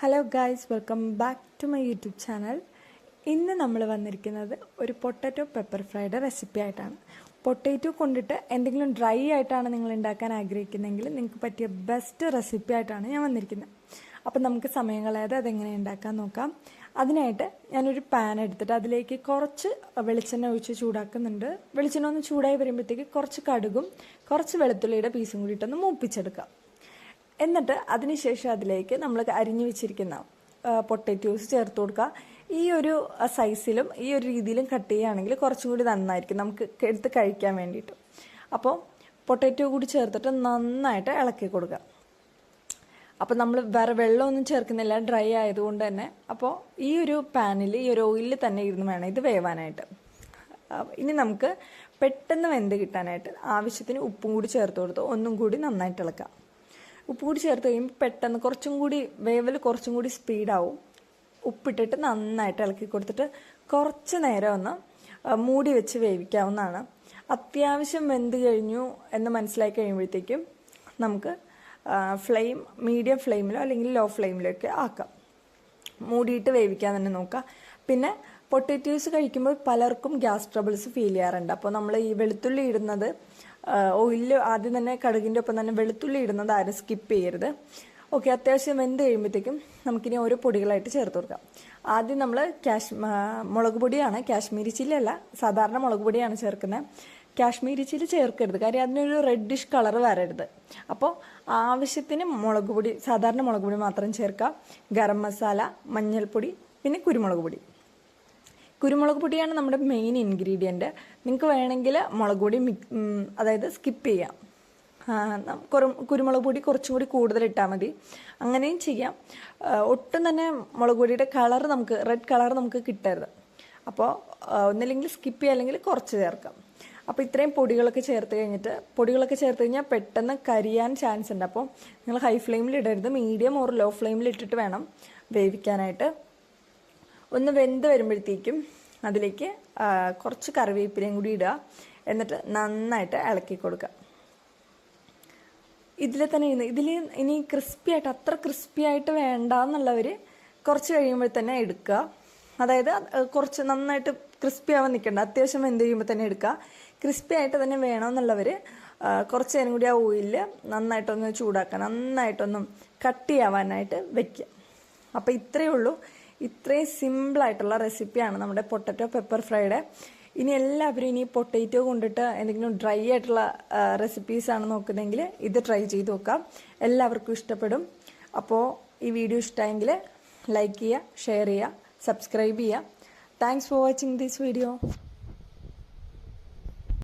Hello guys welcome back to my YouTube channel ഇന്ന് നമ്മൾ വന്നിരിക്കുന്നത് ഒരു പൊട്ടറ്റോ പെപ്പർ ഫ്രൈഡ് റെസിപ്പി ആയിട്ടാണ്. പൊട്ടേറ്റോ കൊണ്ടിട്ട് എന്തെങ്കിലും ഡ്രൈ ആയിട്ടാണ് നിങ്ങൾ ഉണ്ടാക്കാൻ ആഗ്രഹിക്കുന്നതെങ്കിൽ നിങ്ങൾക്ക് പറ്റിയ ബെസ്റ്റ് റെസിപ്പി ആയിട്ടാണ് ഞാൻ വന്നിരിക്കുന്നത്. അപ്പം നമുക്ക് സമയം കളയാതെ അതെങ്ങനെ ഉണ്ടാക്കാൻ നോക്കാം. അതിനായിട്ട് ഞാനൊരു പാൻ എടുത്തിട്ട് അതിലേക്ക് കുറച്ച് വെളിച്ചെണ്ണ ഒഴിച്ച് ചൂടാക്കുന്നുണ്ട്. വെളിച്ചെണ്ണ ഒന്ന് ചൂടായി വരുമ്പോഴത്തേക്ക് കുറച്ച് കടുകും കുറച്ച് വെളുത്തുള്ളിയുടെ പീസും കൂടിയിട്ടൊന്ന് മൂപ്പിച്ചെടുക്കാം. എന്നിട്ട് അതിനുശേഷം അതിലേക്ക് നമ്മൾ അരിഞ്ഞു വെച്ചിരിക്കുന്ന പൊട്ടറ്റോസ് ചേർത്ത് കൊടുക്കുക. ഈ ഒരു സൈസിലും ഈ ഒരു രീതിയിലും കട്ട് ചെയ്യുകയാണെങ്കിൽ കുറച്ചും കൂടി നന്നായിരിക്കും. നമുക്ക് എടുത്ത് കഴിക്കാൻ വേണ്ടിയിട്ട്. അപ്പോൾ പൊട്ടറ്റോ കൂടി ചേർത്തിട്ട് നന്നായിട്ട് ഇളക്കി കൊടുക്കുക. അപ്പോൾ നമ്മൾ വേറെ വെള്ളമൊന്നും ചേർക്കുന്നില്ല. ഡ്രൈ ആയതുകൊണ്ട് തന്നെ. അപ്പോൾ ഈ ഒരു പാനിൽ ഈ ഒരു ഓയിലിൽ തന്നെ ഇരുന്ന് വേണം ഇത് വേവാനായിട്ട്. ഇനി നമുക്ക് പെട്ടെന്ന് വെന്ത് കിട്ടാനായിട്ട് ആവശ്യത്തിന് ഉപ്പും കൂടി ചേർത്ത് കൊടുത്ത് ഒന്നും കൂടി നന്നായിട്ട് ഇളക്കാം. ഉപ്പ് കൂടി ചേർത്ത് കഴിയുമ്പോൾ പെട്ടെന്ന് കുറച്ചും കൂടി വേവൽ കുറച്ചും കൂടി സ്പീഡാവും. ഉപ്പിട്ടിട്ട് നന്നായിട്ട് ഇളക്കി കൊടുത്തിട്ട് കുറച്ച് നേരം ഒന്ന് മൂടി വെച്ച് വേവിക്കാവുന്നതാണ്. അത്യാവശ്യം വെന്ത് കഴിഞ്ഞു എന്ന് മനസ്സിലാക്കി കഴിയുമ്പോഴത്തേക്കും നമുക്ക് ഫ്ലെയിം മീഡിയം ഫ്ലെയിമിലോ അല്ലെങ്കിൽ ലോ ഫ്ലെയിമിലോ ഒക്കെ ആക്കാം. മൂടിയിട്ട് വേവിക്കാൻ തന്നെ നോക്കാം. പിന്നെ പൊട്ടറ്റോസ് കഴിക്കുമ്പോൾ പലർക്കും ഗ്യാസ് ട്രബിൾസ് ഫീൽ ചെയ്യാറുണ്ട്. അപ്പോൾ നമ്മൾ ഈ വെളുത്തുള്ളി ഇടുന്നത് ഓയിലിൽ ആദ്യം തന്നെ കടുകിന്റെ ഒപ്പം തന്നെ വെളുത്തുള്ളി ഇടുന്നത് ആരും സ്കിപ്പ് ചെയ്യരുത്. ഓക്കെ അത്യാവശ്യം വെന്ത് കഴിയുമ്പോഴത്തേക്കും നമുക്കിനി ഓരോ പൊടികളായിട്ട് ചേർത്ത് കൊടുക്കാം. ആദ്യം നമ്മൾ കാശ് മുളക് പൊടിയാണ് കാശ്മീരി ചില്ലി അല്ല സാധാരണ മുളക് പൊടിയാണ് ചേർക്കുന്നത് കാശ്മീരി ചില്ലി ചേർക്കരുത് കാര്യം അതിനൊരു റെഡിഷ് കളർ വരരുത്. അപ്പോൾ ആവശ്യത്തിന് മുളക് പൊടി സാധാരണ മുളക് പൊടി മാത്രം ചേർക്കാം. ഗരം മസാല മഞ്ഞൾപ്പൊടി പിന്നെ കുരുമുളക് പൊടി. കുരുമുളക് പൊടിയാണ് നമ്മുടെ മെയിൻ ഇൻഗ്രീഡിയന്റ് നിങ്ങൾക്ക് വേണമെങ്കിൽ മുളക് പൊടി അതായത് സ്കിപ്പ് ചെയ്യാം. കുരുമുളക് പൊടി കുറച്ചും കൂടി കൂടുതൽ ഇട്ടാൽ മതി. അങ്ങനെയും ചെയ്യാം. ഒട്ടും തന്നെ മുളക് പൊടിയുടെ കളർ നമുക്ക് റെഡ് കളർ നമുക്ക് കിട്ടരുത്. അപ്പോൾ ഒന്നില്ലെങ്കിൽ സ്കിപ്പ് ചെയ്യുക അല്ലെങ്കിൽ കുറച്ച് ചേർക്കാം. അപ്പോൾ ഇത്രയും പൊടികളൊക്കെ ചേർത്ത് കഴിഞ്ഞിട്ട് പൊടികളൊക്കെ ചേർത്ത് കഴിഞ്ഞാൽ പെട്ടെന്ന് കരിയാൻ ചാൻസ് ഉണ്ട്. അപ്പോൾ നിങ്ങൾ ഹൈ ഫ്ലെയിമിൽ ഇടരുത്. മീഡിയം ഓർ ലോ ഫ്ലെയിമിൽ ഇട്ടിട്ട് വേണം വേവിക്കാനായിട്ട്. ഒന്ന് വെന്ത് വരുമ്പോഴത്തേക്കും അതിലേക്ക് കുറച്ച് കറിവേപ്പിലയും കൂടി ഇടുക. എന്നിട്ട് നന്നായിട്ട് ഇളക്കി കൊടുക്കുക. ഇതിൽ തന്നെ ഇരുന്ന് ഇതിൽ ഇനി ക്രിസ്പി ആയിട്ട് അത്ര ക്രിസ്പി ആയിട്ട് വേണ്ട എന്നുള്ളവർ കുറച്ച് കഴിയുമ്പോൾ തന്നെ എടുക്കുക. അതായത് കുറച്ച് നന്നായിട്ട് ക്രിസ്പി ആവാൻ നിൽക്കണ്ട. അത്യാവശ്യം വെന്ത് കഴിയുമ്പോൾ തന്നെ എടുക്കുക. ക്രിസ്പി ആയിട്ട് തന്നെ വേണമെന്നുള്ളവർ കുറച്ച് നേരം കൂടി ആ ഓയിലിൽ നന്നായിട്ടൊന്ന് ചൂടാക്കുക. നന്നായിട്ടൊന്നും കട്ടിയാവാനായിട്ട് വെക്കുക. അപ്പോൾ ഇത്രയേ ഉള്ളൂ. ഇത്രയും സിമ്പിളായിട്ടുള്ള റെസിപ്പിയാണ് നമ്മുടെ പൊട്ടറ്റോ പെപ്പർ ഫ്രൈഡ് ഇനി എല്ലാവരും ഇനി പൊട്ടേറ്റോ കൊണ്ടിട്ട് എന്തെങ്കിലും ഡ്രൈ ആയിട്ടുള്ള റെസിപ്പീസ് ആണ് നോക്കുന്നതെങ്കിൽ ഇത് ട്രൈ ചെയ്ത് നോക്കാം. എല്ലാവർക്കും ഇഷ്ടപ്പെടും. അപ്പോൾ ഈ വീഡിയോ ഇഷ്ടമായെങ്കിൽ ലൈക്ക് ചെയ്യുക ഷെയർ ചെയ്യുക സബ്സ്ക്രൈബ് ചെയ്യുക. Thanks for watching this video